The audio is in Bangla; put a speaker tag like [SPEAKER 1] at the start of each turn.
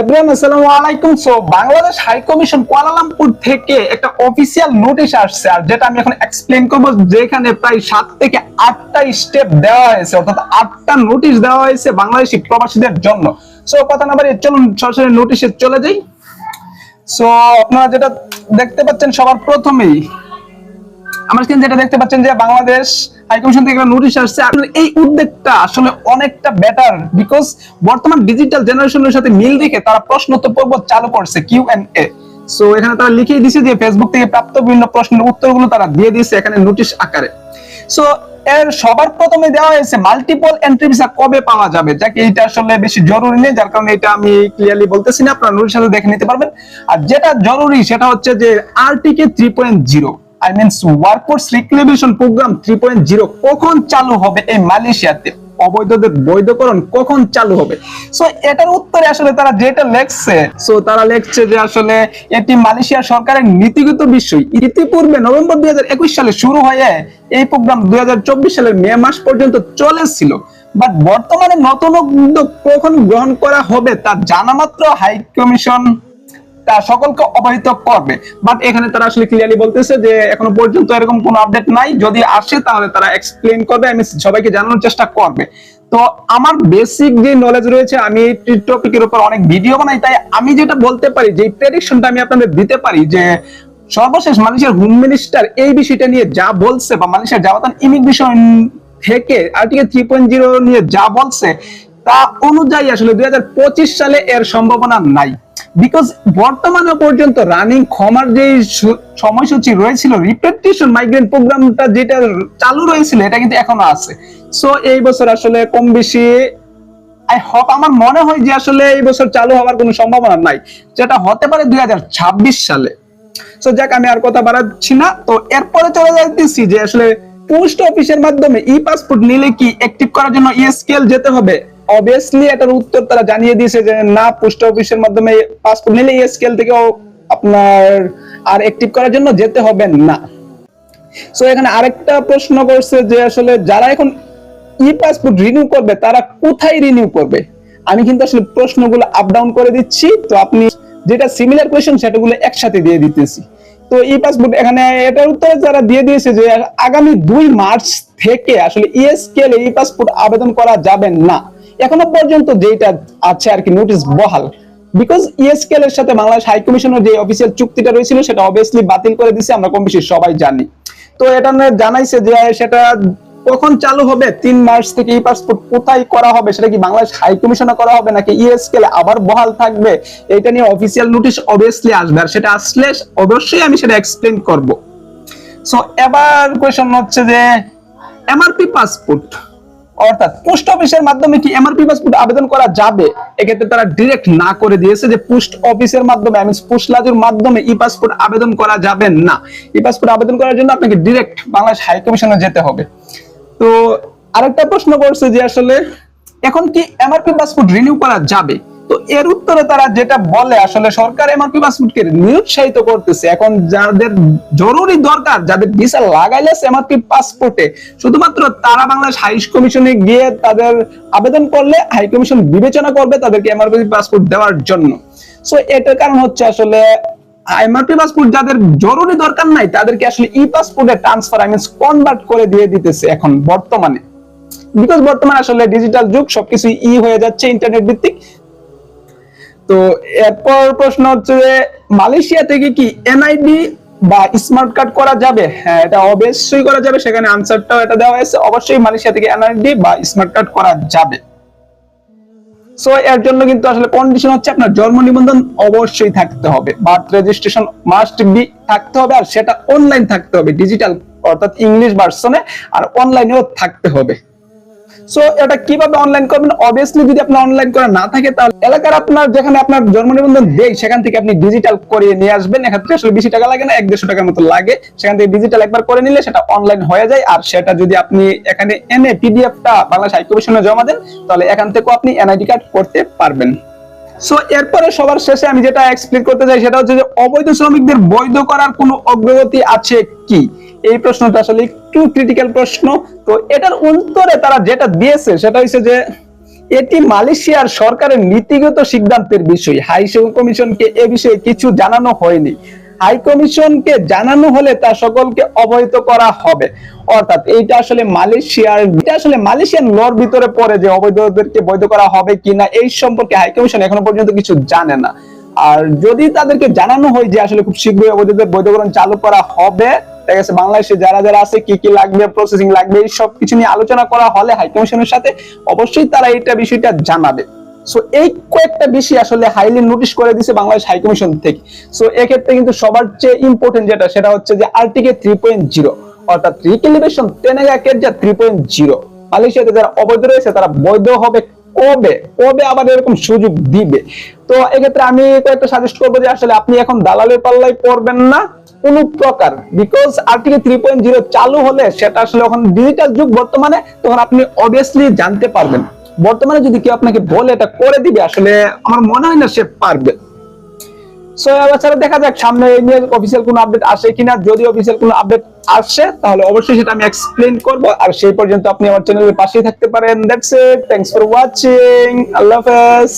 [SPEAKER 1] এভরিওয়ান আলাইকুম। So Bangladesh high commission Kuala Lumpur থেকে একটা অফিসিয়াল নোটিশ আসছে, আর যেটা আমি এখন এক্সপ্লেন যেখানে প্রায় সাত থেকে আটটা স্টেপ দেওয়া হয়েছে, অর্থাৎ আটটা নোটিশ দেওয়া হয়েছে বাংলাদেশি প্রবাসীদের জন্য। সো কথা না বাড়িয়ে চলুন, সরাসরি নোটিশে চলে যাই। সো আপনারা যেটা দেখতে পাচ্ছেন, সবার প্রথমেই আমার স্ক্রিন যেটা দেখতে পাচ্ছেন যে বাংলাদেশ হাইকমিশন থেকে একটা নোটিশ আসছে। আপনার এই উদ্যোগটা আসলে অনেকটা বেটার বিকজ বর্তমান ডিজিটাল জেনারেশনের সাথে মিল রেখে তারা প্রশ্ন উত্তর পর্ব চালু করছে কিউ এন্ড এ সো এখানে তারা লিখেই দিছে যে ফেসবুক থেকে প্রাপ্ত বিভিন্ন প্রশ্নের উত্তরগুলো তারা দিয়ে দিয়েছে এখানে নোটিশ আকারে। সো এর সবার প্রথমে দেওয়া হয়েছে মাল্টিপল এন্ট্রি ভিসা কবে পাওয়া যাবে? যাকে এটা আসলে বেশি জরুরি নেই, যার কারণে এটা আমি ক্লিয়ারলি বলতেছি না, আপনারা নোটিশ সাথে দেখে নিতে পারবেন। আর যেটা জরুরি সেটা হচ্ছে যে RTK three point zero I means workforce programme three point zero কখন চালু হবে এই মালয়েশিয়াতে? অবৈধদের বৈধকরণ কখন চালু হবে? সো এটার উত্তরে আসলে তারা যেটা লেখছে সো তারা লেখছে যে আসলে এটি মালয়েশিয়া সরকারের নীতিগত বিষয়। ইতিপূর্বে নভেম্বর দুই হাজার একুশ সালে শুরু হয়ে এই প্রোগ্রাম দুই হাজার চব্বিশ সালের মে মাস পর্যন্ত চলেছিল। বাট বর্তমানে নতুন উদ্যোগ কখন গ্রহণ করা হবে তা জানা মাত্র হাই কমিশন তা সকলকে অবহিত করবে। বাট এখানে তারা আসলে ক্লিয়ারলি বলতেছে যে, এখনও পর্যন্ত এরকম কোনো আপডেট নাই। যদি আসে, তাহলে তারা এক্সপ্লেন করবে, আমি সবাইকে জানানোর চেষ্টা করবে। তো আমার বেসিক যে নলেজ রয়েছে, আমি এই টপিকের উপর অনেক ভিডিও বানাই। তাই আমি যেটা বলতে পারি যে প্রেডিকশনটা আমি আপনাদের দিতে পারি, যে সর্বশেষ মানুষের হোম মিনিস্টার এই বিষয়টা নিয়ে যা বলছে, বা মালয়েশিয়ার জাওয়াতান ইমিগ্রেশন থেকে আর্টিকেল থ্রি পয়েন্ট জিরো নিয়ে যা বলছে, তা অনুযায়ী আসলে দুই হাজার পঁচিশ সালে এর সম্ভাবনা নাই। বিকজ বর্তমানে পর্যন্ত রানিং ক্ষমার যে সময়সূচি রয়েছিল রিপেটিশন মাইগ্রেন্ট প্রোগ্রামটা যেটা চালু রয়েছিল, এটা কিন্তু এখনও আছে। সো এই বছর আসলে কম বেশি আই হোপ আমার মনে হয় যে আসলে এই বছর চালু হওয়ার কোনো সম্ভাবনা নাই, যেটা হতে পারে দুই হাজার ছাব্বিশ সালে। সো যাক, আমি আর কথা বাড়াচ্ছি না। তো, এরপরে চলে যাইতেছি যে আসলে পোস্ট অফিসের মাধ্যমে ই পাসপোর্ট নিলে কি অ্যাক্টিভ করার জন্য ইএসকেএল যেতে হবে? অবভিয়াসলি এটার উত্তর তারা জানিয়ে দিয়েছে যে না পোস্ট অফিসের মাধ্যমে পাসপোর্ট নিলে ইএসকেএল থেকেও আপনার আর অ্যাক্টিভ করার জন্য যেতে হবে না। সো এখানে আরেকটা প্রশ্ন করছে যে আসলে যারা এখন ই পাসপোর্ট রিনিউ করবে, তারা কোথায় রিনিউ করবে? আমি কিন্তু আসলে প্রশ্নগুলো আপ ডাউন করে দিচ্ছি। তো আপনি যেটা সিমিলার কোয়েশ্চেন সেটাগুলো একসাথে দিয়ে দিতেছি। তো ই পাসপোর্ট এখানে এটার উত্তরে যারা দিয়ে দিয়েছে যে আগামী দুই মার্চ থেকে আসলে ইএসকেল ই পাসপোর্ট আবেদন করা যাবে না। এখনও পর্যন্ত যেটা আছে আর কি নোটিশ বহাল। বিকজ ইএসকেল এর সাথে বাংলাদেশ হাই কমিশনের যে অফিসিয়াল চুক্তিটা রয়েছিল, সেটা অবভিয়াসলি বাতিল করে দিছে, আমরা কম বেশি সবাই জানি। তো এটা জানাইছে যে সেটা কখন চালু হবে, তিন মার্চ থেকে এই পাসপোর্ট কোথায় করা হবে, সেটা কি বাংলাদেশ হাই কমিশনে করা হবে, নাকি ইএসকেল আবার বহাল থাকবে? এটা নিয়ে অফিসিয়াল নোটিশ অবভিয়াসলি আসবে, আর সেটা আসলে অবশ্যই আমি সেটা এক্সপ্লেন করব। সো এবার কোয়েশন হচ্ছে যে এমআরপি পাসপোর্ট অর্থাৎ পোস্ট অফিসের মাধ্যমে কি এমআরপি পাসপোর্ট আবেদন করা যাবে? এক্ষেত্রে তারা ডিরেক্ট না করে দিয়েছে যে পোস্ট অফিসের মাধ্যমে আমি পোস্ট লাজুর মাধ্যমে ই পাসপোর্ট আবেদন করা যাবে না। ই পাসপোর্ট আবেদন করার জন্য আপনাকে ডিরেক্ট বাংলাদেশ হাই কমিশনে যেতে হবে। তো আরেকটা প্রশ্ন করছে যে আসলে এখন কি এমআরপি পাসপোর্ট রিনিউ করা যাবে? তো এর উত্তরে তারা যেটা বলে, আসলে সরকার এমআরপি পাসপোর্টকে নিরুৎসাহিত করতেছে। এখন যাদের জরুরি দরকার, যাদের ভিসা লাগাইলেছে এমআরপি পাসপোর্টে শুধুমাত্র তারা বাংলাদেশ হাই কমিশনে গিয়ে তাদের আবেদন করলে হাই কমিশন বিবেচনা করবে তাদেরকে এমআরপি পাসপোর্ট দেওয়ার জন্য। সো এটার কারণ হচ্ছে আসলে, এমআরপি পাসপোর্ট যাদের জরুরি দরকার নাই, তাদেরকে আসলে ই পাসপোর্টে ট্রান্সফার আই কনভার্ট করে দিয়ে দিতেছে এখন বর্তমানে। বিকজ বর্তমানে আসলে ডিজিটাল যুগ সবকিছু ই হয়ে যাচ্ছে ইন্টারনেট ভিত্তিক তো এরপর প্রশ্ন হচ্ছে যে, মালয়েশিয়া থেকে কি এনআইডি বা স্মার্ট কার্ড করা যাবে? হ্যাঁ এটা অবশ্যই করা যাবে। সেখানে আনসারটাও এটা দেওয়া হয়েছে। অবশ্যই মালয়েশিয়া থেকে এনআইডি বা স্মার্ট কার্ড করা যাবে। সো এর জন্য কিন্তু আসলে কন্ডিশন হচ্ছে আপনার জন্ম নিবন্ধন অবশ্যই থাকতে হবে। বার্থ রেজিস্ট্রেশন মাস্ট বি থাকতে হবে, আর সেটা অনলাইন থাকতে হবে। ডিজিটাল অর্থাৎ ইংলিশ ভার্সনে আর অনলাইনেও থাকতে হবে। সো এটা কীভাবে অনলাইন করবেন? অবভিয়াসলি যদি আপনার অনলাইন করা না থাকে, তাহলে এলাকার আপনার, যেখানে আপনার জন্ম নিবন্ধন দেয় সেখান থেকে আপনি ডিজিটাল করিয়ে নিয়ে আসবেন। এক্ষেত্রে আসলে বেশি টাকা লাগে না, এক দেড়শো টাকার মতো লাগে। সেখান থেকে ডিজিটাল একবার করে নিলে সেটা অনলাইন হয়ে যায়। আর সেটা যদি আপনি এখানে এনে পিডিএফটা বাংলাদেশ হাই কমিশনে জমা দেন, তাহলে এখান থেকেও আপনি এনআইডি কার্ড করতে পারবেন। সো এরপরে সবার শেষে আমি যেটা এক্সপ্লেন করতে চাই, সেটা হচ্ছে যে অবৈধ শ্রমিকদের বৈধ করার কোনো অগ্রগতি আছে কি? এই প্রশ্নটা আসলে একটু ক্রিটিক্যাল প্রশ্ন। তো এটার উত্তরে তারা যেটা দিয়েছে, সেটা হচ্ছে যে, এটি মালয়েশিয়ার সরকারের নীতিগত সিদ্ধান্তের বিষয়। হাই কমিশনকে এ বিষয়ে কিছু জানানো হয়নি। হাই কমিশনকে জানানো হলে তা সকলকে অবহিত করা হবে। অর্থাৎ এইটা আসলে মালয়েশিয়ার, এটা আসলে মালয়েশিয়ান লর ভিতরে পড়ে যে অবৈধদেরকে বৈধ করা হবে কিনা, এই সম্পর্কে হাই কমিশন এখনও পর্যন্ত কিছু জানে না। আর যদি তাদেরকে জানানো হয় যে আসলে খুব শীঘ্রই অবৈধদের বৈধকরণ চালু করা হবে ঠিক আছে বাংলাদেশে যারা যারা আছে, কি কি লাগবে প্রসেসিং লাগবে, এই সব কিছু নিয়ে আলোচনা করা হলে হাই কমিশনের সাথে অবশ্যই তারা এইটা বিষয়টা জানাবে। সো এই কয়েকটা বিষয় আসলে হাইলি নোটিশ করে দিছে বাংলাদেশ হাই কমিশন থেকে। সো এক্ষেত্রে কিন্তু সবার চেয়ে ইম্পর্টেন্ট যেটা, সেটা হচ্ছে যে আর্টিকে থ্রি পয়েন্ট জিরো অর্থাৎ রিকেলিভেশন থ্রি পয়েন্ট জিরো মালয়েশিয়াতে যারা অবৈধ রয়েছে, তারা বৈধ হবে কবে? কবে আবার এরকম সুযোগ দিবে? তো এক্ষেত্রে আমি কয়েকটা সাজেস্ট করব যে আসলে আপনি এখন দালালের পাল্লায় পড়বেন না কোন প্রকার because RTK three point zero চালু হলে সেটা আসলে এখন ডিজিটাল যুগ, বর্তমানে তখন আপনি অবভিয়াসলি জানতে পারবেন। বর্তমানে যদি কেউ আপনাকে বলে এটা করে দিবে, আসলে আমার মনে হয় না সে পারবে। দেখা যাক সামনে এই নিয়ে অফিসিয়াল কোনো আপডেট আসে কিনা। যদি অফিসিয়াল কোনো আপডেট আসে, তাহলে অবশ্যই সেটা আমি এক্সপ্লেন করব। আর সেই পর্যন্ত আপনি আমার চ্যানেলের পাশেই থাকতে পারেন। দ্যাটস ইট ফর ওয়াচিং আল্লাহ হাফেজ।